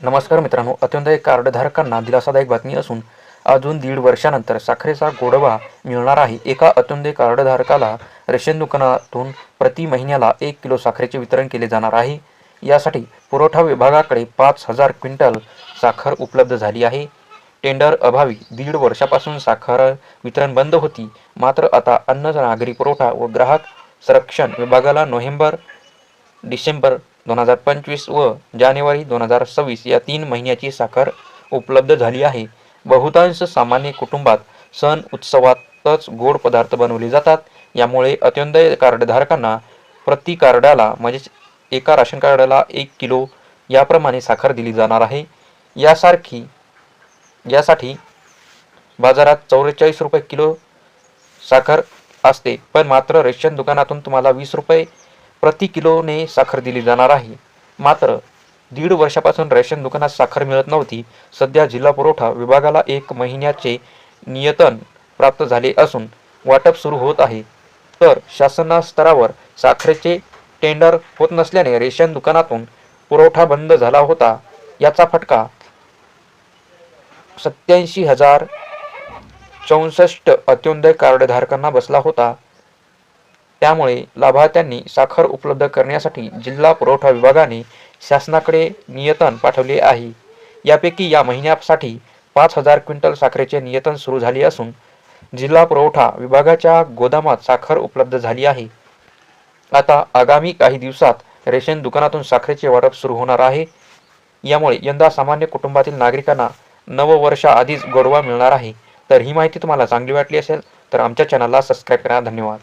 नमस्कार मित्रांनो अत्यंत कार्डधारकांना दिलासादायक बातमी असून अजून दीड वर्षानंतर साखरेचा गोडवा मिळणार आहे. एका अत्यंत कार्डधारकाला रेशन दुकानातून प्रति महिन्याला एक किलो साखरेचे वितरण केले जाणार आहे. यासाठी पुरवठा विभागाकडे पाच हजार क्विंटल साखर उपलब्ध झाली आहे. टेंडर अभावी दीड वर्षापासून साखर वितरण बंद होती. मात्र आता अन्न नागरी पुरवठा व ग्राहक संरक्षण विभागाला नोव्हेंबर डिसेंबर दोन हजार पंचवीस व जानेवारी दोन हजार सव्वीस या तीन महिन्याची साखर उपलब्ध झाली आहे. बहुतांश सामान्य कुटुंबात सण उत्सवातच गोड पदार्थ बनवले जातात. यामुळे अत्यंत कार्डधारकांना प्रति कार्डाला म्हणजेच एका राशन कार्डाला एक किलो याप्रमाणे साखर दिली जाणार आहे. यासारखी यासाठी बाजारात चौवेचाळीस रुपये किलो साखर असते पण मात्र रेशन दुकानातून तुम्हाला वीस रुपये प्रति किलोने साखर दिली जाणार आहे. मात्र दीड वर्षापासून रेशन दुकानात साखर मिळत नव्हती. सध्या जिल्हा पुरवठा विभागाला एक महिन्याचे नियतन प्राप्त झाले असून वाटप सुरू होत आहे. तर शासनास्तरावर साखरेचे टेंडर होत नसल्याने रेशन दुकानातून पुरवठा बंद झाला होता. याचा फटका सत्याऐंशी हजार चौसष्ट अत्योदय कार्डधारकांना बसला होता. त्यामुळे लाभार्थ्यांनी साखर उपलब्ध करण्यासाठी जिल्हा पुरवठा विभागाने शासनाकडे नियतन पाठवले आहे. यापैकी या महिन्यासाठी पाच हजार क्विंटल साखरेचे नियतन सुरू झाले असून जिल्हा पुरवठा विभागाच्या गोदामात साखर उपलब्ध झाली आहे. आता आगामी काही दिवसात रेशन दुकानातून साखरेचे वाटप सुरू होणार आहे. यामुळे यंदा सामान्य कुटुंबातील नागरिकांना नववर्षाआधीच गोडवा मिळणार आहे. तर ही माहिती तुम्हाला चांगली वाटली असेल तर आमच्या चॅनलला सबस्क्राईब करा. धन्यवाद.